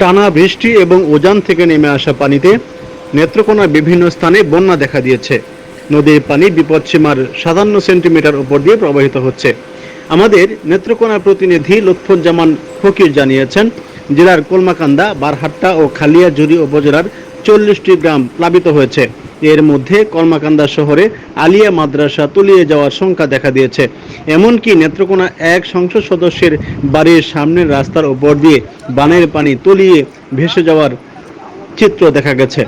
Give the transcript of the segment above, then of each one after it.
টানা বৃষ্টি এবং উজান থেকে নেমে আসা পানিতে নেত্রকোনার বিভিন্ন স্থানে বন্যা দেখা দিয়েছে। নদীর পানি বিপদসীমার সাতান্ন সেন্টিমিটার উপর দিয়ে প্রবাহিত হচ্ছে। আমাদের নেত্রকোনা প্রতিনিধি লুৎফুজ্জামান ফকির জানিয়েছেন, জেলার কলমাকান্দা, বারহাট্টা ও খালিয়াজুরি উপজেলার চল্লিশটি গ্রাম প্লাবিত হয়েছে। এর মধ্যে কর্মাকান্দা শহরে আলিয়া মাদ্রাসা তলিয়ে যাওয়ার শঙ্কা দেখা দিয়েছে। এমনকি নেত্রকোনা এক সংসদ সদস্যের বাড়ির সামনের রাস্তার উপর দিয়ে বানের পানি তলিয়ে ভেসে যাওয়ার চিত্র দেখা গেছে।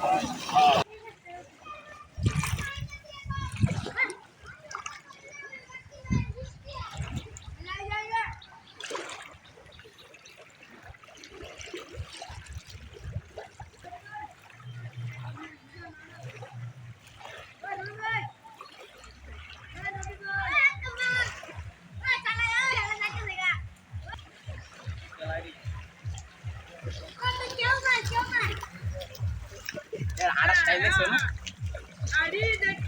ああ。啊！来一个！来一个！